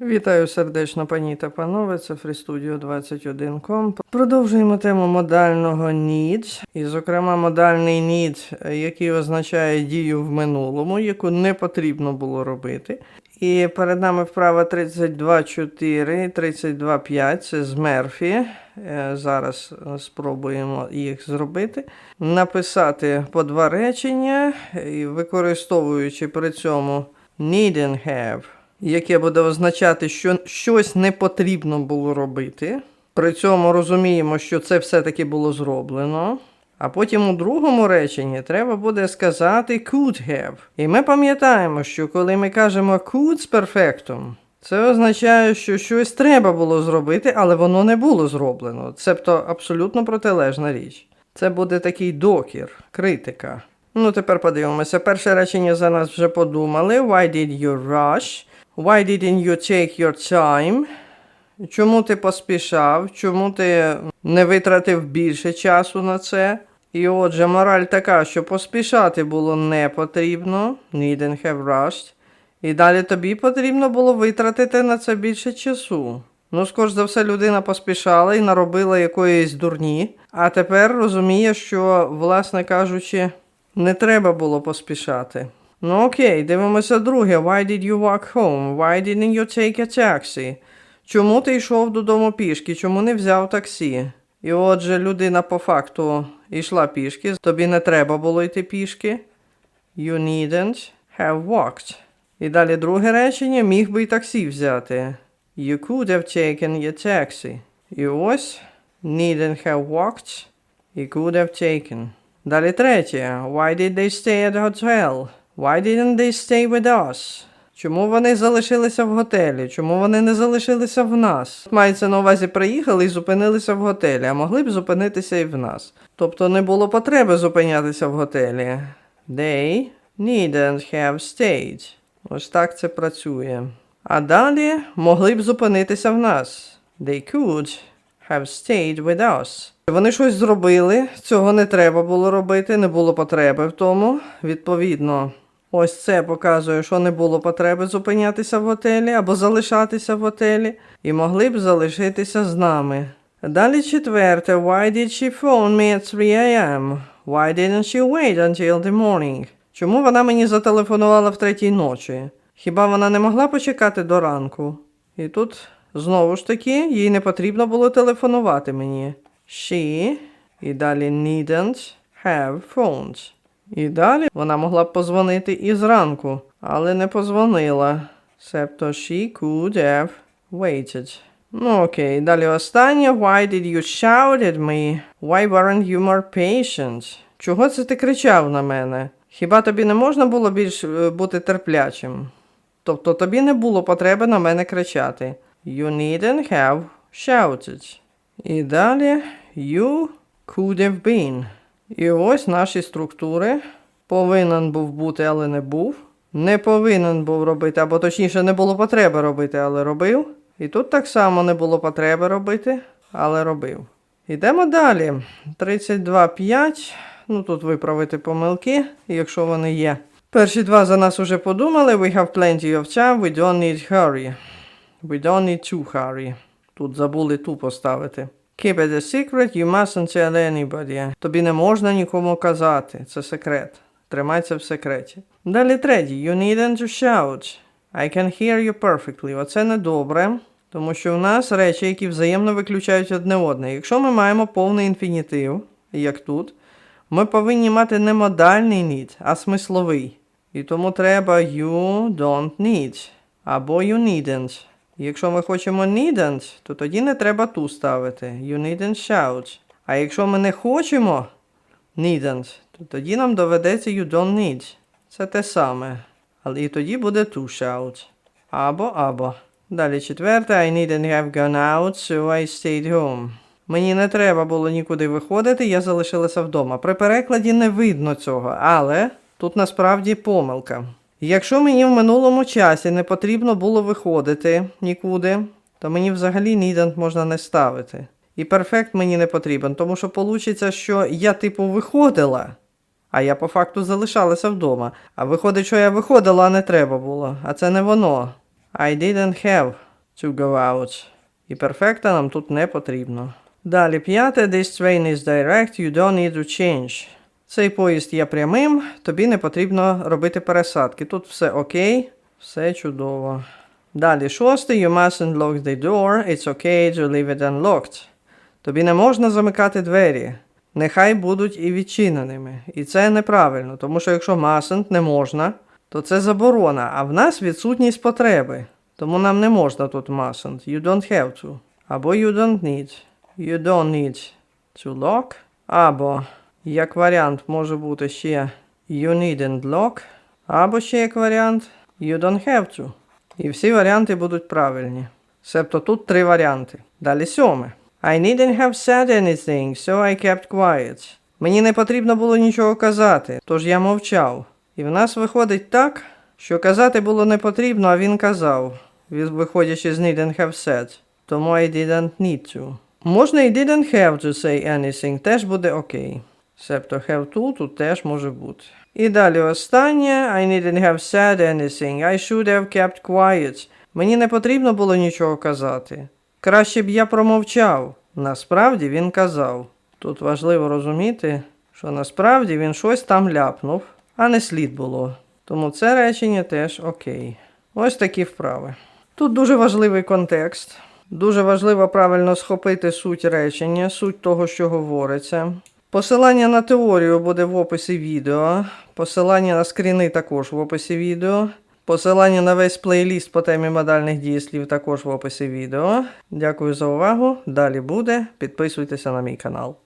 Вітаю сердечно, пані та панове. Це FreeStudio 21.com. Продовжуємо тему модального need, і, зокрема, модальний need, який означає дію в минулому, яку не потрібно було робити. І перед нами вправа 32.4, 32.5, це з Мерфі. Е, Зараз спробуємо їх зробити. Написати по два речення, використовуючи при цьому need have яке буде означати, що щось не потрібно було робити. При цьому розуміємо, що це все-таки було зроблено. А потім у другому реченні треба буде сказати could have. І ми пам'ятаємо, що коли ми кажемо could з перфектом, це означає, що щось треба було зробити, але воно не було зроблено. Цебто абсолютно протилежна річ. Це буде такий докір, критика. Ну, тепер подивимося. Перше речення за нас вже подумали. Why did you rush? Why didn't you take your time? Чому ти поспішав? Чому ти не витратив більше часу на це? І отже, мораль така, що поспішати було не потрібно, needn't have rushed. І далі тобі потрібно було витратити на це більше часу. Ну, скоріш за все, людина поспішала і наробила якоїсь дурні, а тепер розуміє, що, власне кажучи, не треба було поспішати. Ну окей, дивимося друге. Why did you walk home? Why didn't you take a taxi? Чому ти йшов додому пішки? Чому не взяв таксі? І отже, людина по факту йшла пішки, тобі не треба було йти пішки. You needn't have walked. І далі друге речення міг би й таксі взяти. You could have taken a taxi. І ось needn't have walked і could have taken. Далі третє. Why did they stay at the hotel? Why didn't they stay with us? Чому вони залишилися в готелі? Чому вони не залишилися в нас? Мається на увазі, приїхали і зупинилися в готелі, а могли б зупинитися і в нас. Тобто не було потреби зупинятися в готелі. They needn't have stayed. Ось так це працює. А далі могли б зупинитися в нас. They could have stayed with us. Вони щось зробили, цього не треба було робити, не було потреби в тому. Відповідно, ось це показує, що не було потреби зупинятися в готелі або залишатися в готелі, і могли б залишитися з нами. Далі четверте. Why did she phone me at 3 a.m.? Why didn't she wait until the morning? Чому вона мені зателефонувала в третій ночі? Хіба вона не могла почекати до ранку? І тут знову ж таки їй не потрібно було телефонувати мені. She і далі needn't have phones. І далі вона могла б позвонити і зранку, але не позвонила. Себто she could have waited. Ну окей, далі останнє. Why did you shout at me? Why weren't you more patient? Чого це ти кричав на мене? Хіба тобі не можна було більш е, бути терплячим? Тобто тобі не було потреби на мене кричати. You needn't have shouted. І далі you could have been. І ось наші структури. Повинен був бути, але не був. Не повинен був робити, або точніше, не було потреби робити, але робив. І тут так само не було потреби робити, але робив. Йдемо далі. 32.5. Ну тут виправити помилки, якщо вони є. Перші два за нас уже подумали. We have plenty of time, we don't need hurry. We don't need to hurry. Тут забули ту поставити. Keep it a secret, you mustn't tell anybody. Тобі не можна нікому казати. Це секрет. Тримай це в секреті. Далі третій. You needn't to shout. I can hear you perfectly. Оце не добре, тому що в нас речі, які взаємно виключають одне одне. Якщо ми маємо повний інфінітив, як тут, ми повинні мати не модальний need, а смисловий. І тому треба you don't need або you needn't. Якщо ми хочемо needn't, то тоді не треба ту ставити. You needn't shout. А якщо ми не хочемо needn't, то тоді нам доведеться you don't need. Це те саме. Але і тоді буде to shout. Або або. Далі четверте. I needn't have gone out, so I stayed home. Мені не треба було нікуди виходити, я залишилася вдома. При перекладі не видно цього, але тут насправді помилка. Якщо мені в минулому часі не потрібно було виходити нікуди, то мені взагалі needn't можна не ставити. І перфект мені не потрібен, тому що вийде, що я типу виходила, а я по факту залишалася вдома. А виходить, що я виходила, а не треба було. А це не воно. I didn't have to go out. І перфекта нам тут не потрібно. Далі п'яте. This train is direct, you don't need to change. Цей поїзд є прямим, тобі не потрібно робити пересадки. Тут все окей, все чудово. Далі шосте. You mustn't lock the door, it's okay to leave it unlocked. Тобі не можна замикати двері. Нехай будуть і відчиненими. І це неправильно, тому що якщо mustn't не можна, то це заборона, а в нас відсутність потреби. Тому нам не можна тут mustn't. You don't have to. Або you don't need. You don't need to lock. Або, як варіант, може бути ще you needn't lock. Або ще як варіант you don't have to. І всі варіанти будуть правильні. Себто тут три варіанти. Далі сьоме. I needn't have said anything, so I kept quiet. Мені не потрібно було нічого казати, тож я мовчав. І в нас виходить так, що казати було не потрібно, а він казав, виходячи з needn't have said. Тому I didn't need to. Можна і didn't have to say anything, теж буде окей. Себто have to тут теж може бути. І далі останнє. I needn't have said anything. I should have kept quiet. Мені не потрібно було нічого казати. Краще б я промовчав. Насправді він казав. Тут важливо розуміти, що насправді він щось там ляпнув, а не слід було. Тому це речення теж окей. Ось такі вправи. Тут дуже важливий контекст. Дуже важливо правильно схопити суть речення, суть того, що говориться. Посилання на теорію буде в описі відео. Посилання на скріни також в описі відео. Посилання на весь плейліст по темі модальних дієслів також в описі відео. Дякую за увагу. Далі буде. Підписуйтеся на мій канал.